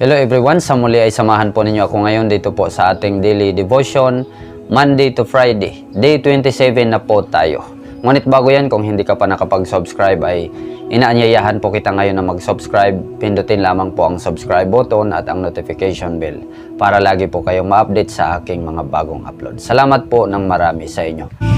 Hello everyone, sa muli ay samahan po ninyo ako ngayon dito po sa ating daily devotion, Monday to Friday. Day 27 na po tayo. Ngunit bago yan, kung hindi ka pa nakapag-subscribe ay inaanyayahan po kita ngayon na mag-subscribe. Pindutin lamang po ang subscribe button at ang notification bell para lagi po kayong ma-update sa aking mga bagong upload. Salamat po ng marami sa inyo.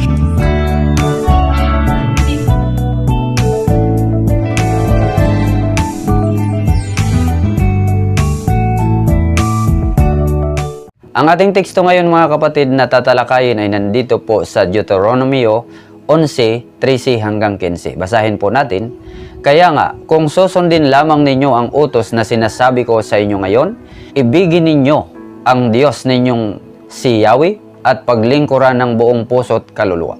Ang ating teksto ngayon mga kapatid na tatalakayin ay nandito po sa Deuteronomio 11:13 hanggang 15. Basahin po natin. Kaya nga, kung susundin lamang ninyo ang utos na sinasabi ko sa inyo ngayon, ibigin ninyo ang Diyos ninyong si Yahweh at paglingkuran ng buong puso't kaluluwa.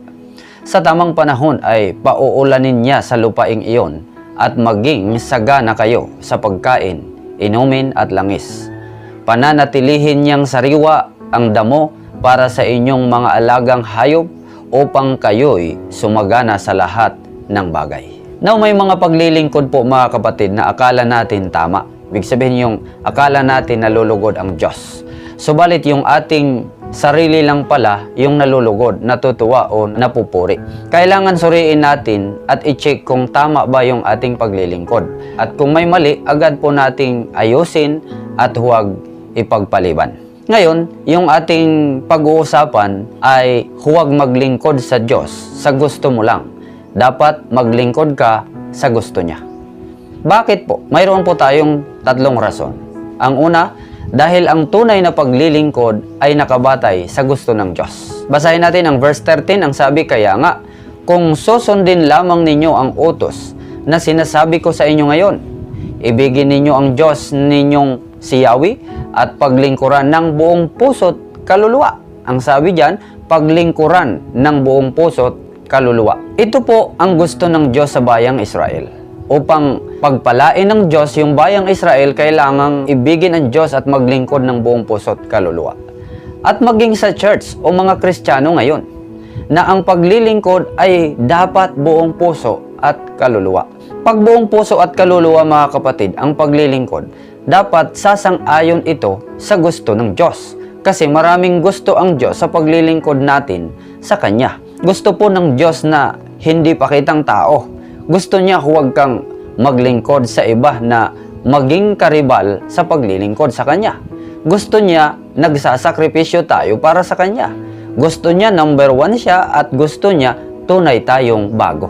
Sa tamang panahon ay pauulanin niya sa lupaing iyon at maging sagana kayo sa pagkain, inumin at langis pananatilihin niyang sariwa ang damo para sa inyong mga alagang hayop upang kayo'y sumagana sa lahat ng bagay. Now may mga paglilingkod po mga kapatid na akala natin tama. Ibig sabihin yung akala natin nalulugod ang Diyos. Subalit yung ating sarili lang pala yung nalulugod, natutuwa o napupuri. Kailangan suriin natin at i-check kung tama ba yung ating paglilingkod. At kung may mali, agad po nating ayusin at huwag ipagpaliban. Ngayon, yung ating pag-uusapan ay huwag maglingkod sa Diyos sa gusto mo lang. Dapat maglingkod ka sa gusto niya. Bakit po? Mayroon po tayong tatlong rason. Ang una, dahil ang tunay na paglilingkod ay nakabatay sa gusto ng Diyos. Basahin natin ang verse 13, ang sabi kaya nga, kung susundin lamang ninyo ang utos na sinasabi ko sa inyo ngayon, ibigin ninyo ang Diyos ninyong si Yahweh at paglingkuran ng buong puso't kaluluwa. Ang sabi diyan, paglingkuran ng buong puso't kaluluwa. Ito po ang gusto ng Diyos sa bayang Israel. Upang pagpalain ng Diyos yung bayang Israel, kailangang ibigin ang Diyos at maglingkod ng buong puso't kaluluwa. At maging sa church o mga Kristiyano ngayon, na ang paglilingkod ay dapat buong puso at kaluluwa. Pag buong puso at kaluluwa mga kapatid, ang paglilingkod, dapat sasang-ayon ito sa gusto ng Diyos. Kasi maraming gusto ang Diyos sa paglilingkod natin sa Kanya. Gusto po ng Diyos na hindi pakitang tao. Gusto niya huwag kang maglingkod sa iba na maging karibal sa paglilingkod sa Kanya. Gusto niya nagsasakripisyo tayo para sa Kanya. Gusto niya number one siya at gusto niya tunay tayong bago.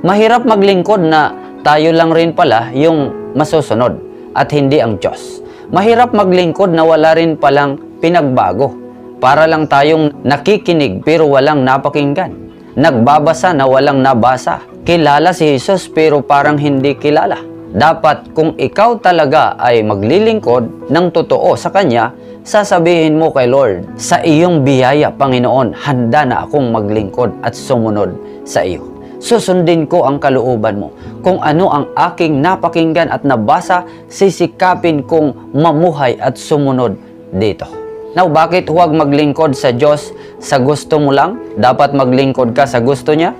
Mahirap maglingkod na tayo lang rin pala yung masusunod at hindi ang Diyos. Mahirap maglingkod na wala rin palang pinagbago. Para lang tayong nakikinig pero walang napakinggan. Nagbabasa na walang nabasa. Kilala si Jesus pero parang hindi kilala. Dapat kung ikaw talaga ay maglilingkod ng totoo sa Kanya, sasabihin mo kay Lord, sa iyong biyaya, Panginoon, handa na akong maglingkod at sumunod sa iyo. Susundin ko ang kalooban mo. Kung ano ang aking napakinggan at nabasa, sisikapin kong mamuhay at sumunod dito. Now, bakit huwag maglingkod sa Diyos sa gusto mo lang? Dapat maglingkod ka sa gusto niya?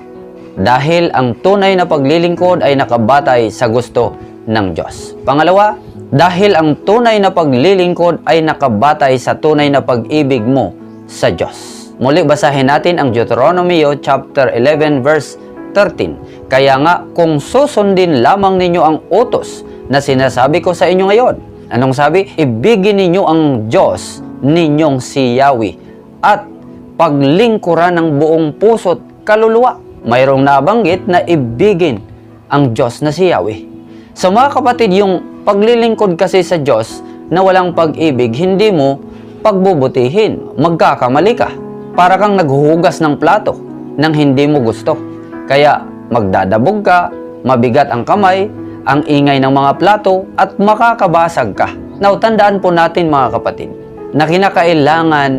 Dahil ang tunay na paglilingkod ay nakabatay sa gusto ng Diyos. Pangalawa, dahil ang tunay na paglilingkod ay nakabatay sa tunay na pag-ibig mo sa Diyos. Muli basahin natin ang Deuteronomy chapter 11 verse 13. Kaya nga, kung susundin lamang ninyo ang utos na sinasabi ko sa inyo ngayon, anong sabi? Ibigin ninyo ang Diyos ninyong si Yahweh at paglingkuran ng buong puso't kaluluwa. Mayroong nabanggit na ibigin ang Diyos na si Yahweh. Sa mga kapatid, yung paglilingkod kasi sa Diyos na walang pag-ibig, hindi mo pagbubutihin. Magkakamali ka. Para kang naghuhugas ng plato nang hindi mo gusto. Kaya magdadabog ka, mabigat ang kamay, ang ingay ng mga plato at makakabasag ka. Now, tandaan po natin mga kapatid na kinakailangan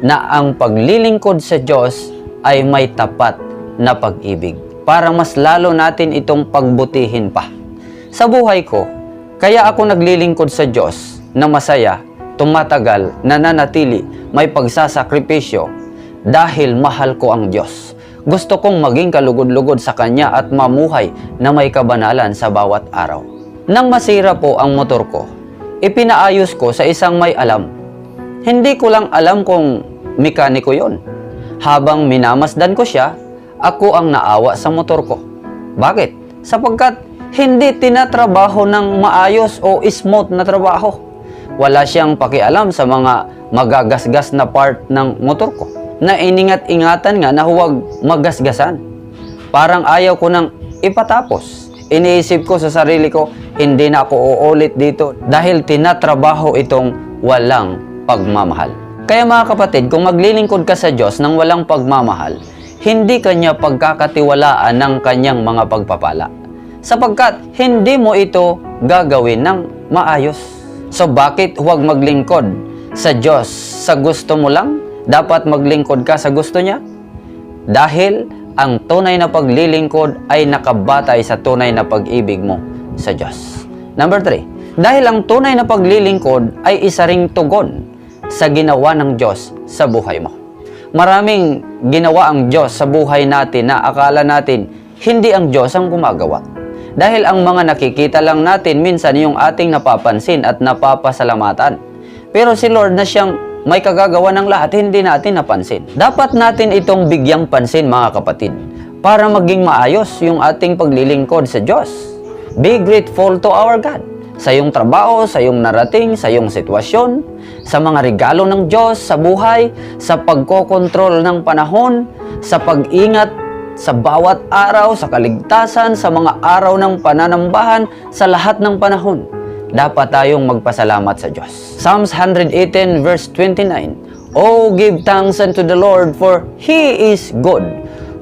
na ang paglilingkod sa Diyos ay may tapat na pag-ibig para mas lalo natin itong pagbutihin pa. Sa buhay ko, kaya ako naglilingkod sa Diyos na masaya, tumatagal, nananatili, may pagsasakripisyo dahil mahal ko ang Diyos. Gusto kong maging kalugod-lugod sa Kanya at mamuhay na may kabanalan sa bawat araw. Nang masira po ang motor ko, ipinaayos ko sa isang may alam. Hindi ko lang alam kung mekaniko yon. Habang minamasdan ko siya, ako ang naawa sa motor ko. Bakit? Sapagkat hindi tinatrabaho ng maayos o smooth na trabaho. Wala siyang pakialam sa mga magagasgas na part ng motor ko na iningat-ingatan nga na huwag magasgasan. Parang ayaw ko nang ipatapos. Iniisip ko sa sarili ko, hindi na ako uulit dito dahil tinatrabaho itong walang pagmamahal. Kaya mga kapatid, kung maglilingkod ka sa Diyos ng walang pagmamahal, hindi kanya pagkakatiwalaan ng kanyang mga pagpapala. Sapagkat hindi mo ito gagawin ng maayos. So bakit huwag maglingkod sa Diyos sa gusto mo lang? Dapat maglingkod ka sa gusto niya? Dahil ang tunay na paglilingkod ay nakabatay sa tunay na pag-ibig mo sa Diyos. Number 3, dahil ang tunay na paglilingkod ay isa ring tugon sa ginawa ng Diyos sa buhay mo. Maraming ginawa ang Diyos sa buhay natin na akala natin hindi ang Diyos ang gumagawa. Dahil ang mga nakikita lang natin minsan yung ating napapansin at napapasalamatan. Pero si Lord na siyang may kagagawa ng lahat, hindi natin napansin. Dapat natin itong bigyang pansin mga kapatid para maging maayos yung ating paglilingkod sa Diyos. Be grateful to our God sa iyong trabaho, sa iyong narating, sa iyong sitwasyon, sa mga regalo ng Diyos sa buhay, sa pagkokontrol ng panahon, sa pag-ingat sa bawat araw, sa kaligtasan, sa mga araw ng pananambahan, sa lahat ng panahon dapat tayong magpasalamat sa Diyos. Psalms 118 verse 29, Oh, give thanks unto the Lord for He is good,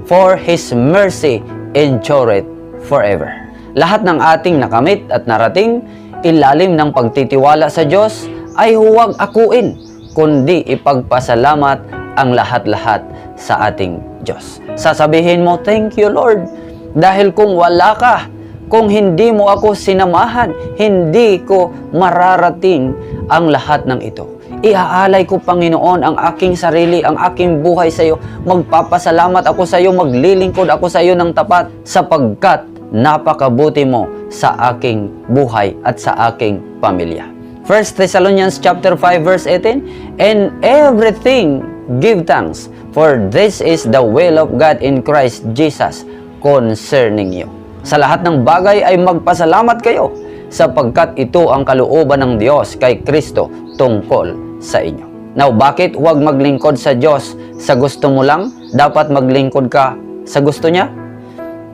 for His mercy endureth forever. Lahat ng ating nakamit at narating, ilalim ng pagtitiwala sa Diyos, ay huwag akuin, kundi ipagpasalamat ang lahat-lahat sa ating Diyos. Sasabihin mo, thank you Lord, dahil kung wala ka, kung hindi mo ako sinamahan, hindi ko mararating ang lahat ng ito. Iaalay ko, Panginoon, ang aking sarili, ang aking buhay sa iyo. Magpapasalamat ako sa iyo, maglilingkod ako sa iyo ng tapat sapagkat napakabuti mo sa aking buhay at sa aking pamilya. 1 Thessalonians chapter 5 verse 18, And everything give thanks, for this is the will of God in Christ Jesus concerning you. Sa lahat ng bagay ay magpasalamat kayo sapagkat ito ang kalooban ng Diyos kay Kristo tungkol sa inyo. Now, bakit huwag maglingkod sa Diyos sa gusto mo lang? Dapat maglingkod ka sa gusto niya?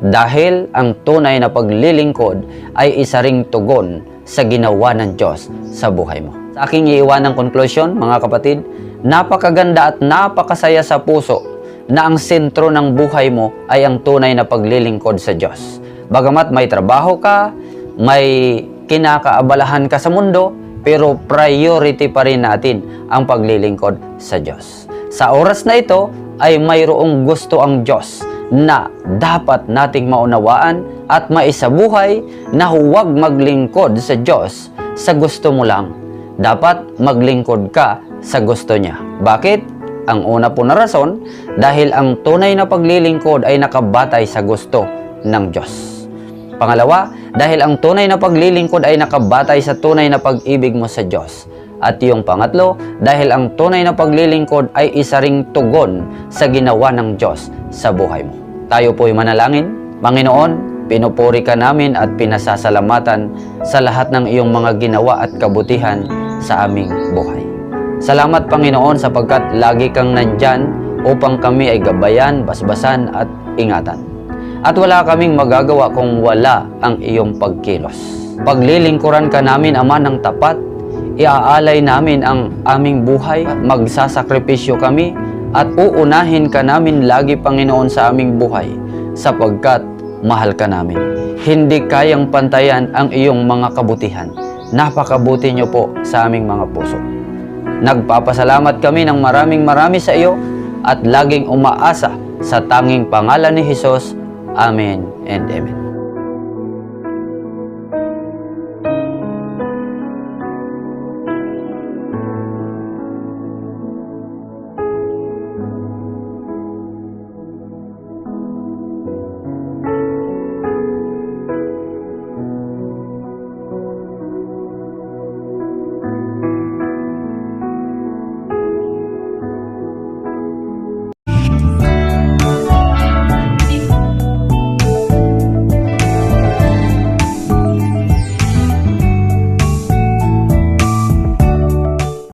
Dahil ang tunay na paglilingkod ay isa ring tugon sa ginawa ng Diyos sa buhay mo. Sa aking iiwan ng konklusyon, mga kapatid, napakaganda at napakasaya sa puso na ang sentro ng buhay mo ay ang tunay na paglilingkod sa Diyos. Bagamat may trabaho ka, may kinakaabalahan ka sa mundo, pero priority pa rin natin ang paglilingkod sa Diyos. Sa oras na ito ay mayroong gusto ang Diyos na dapat nating maunawaan at maisabuhay na huwag maglingkod sa Diyos sa gusto mo lang. Dapat maglingkod ka sa gusto niya. Bakit? Ang una po na rason, dahil ang tunay na paglilingkod ay nakabatay sa gusto ng Diyos. Pangalawa, dahil ang tunay na paglilingkod ay nakabatay sa tunay na pag-ibig mo sa Diyos. At yung pangatlo, dahil ang tunay na paglilingkod ay isa ring tugon sa ginawa ng Diyos sa buhay mo. Tayo po'y manalangin. Panginoon, pinupuri ka namin at pinasasalamatan sa lahat ng iyong mga ginawa at kabutihan sa aming buhay. Salamat Panginoon sapagkat lagi kang nandyan upang kami ay gabayan, basbasan at ingatan. At wala kaming magagawa kung wala ang iyong pagkilos. Paglilingkuran ka namin, Ama, ng tapat, iaalay namin ang aming buhay, magsasakripisyo kami, at uunahin ka namin lagi, Panginoon, sa aming buhay, sapagkat mahal ka namin. Hindi kayang pantayan ang iyong mga kabutihan. Napakabuti niyo po sa aming mga puso. Nagpapasalamat kami ng maraming marami sa iyo at laging umaasa sa tanging pangalan ni Jesus Amen and Amen.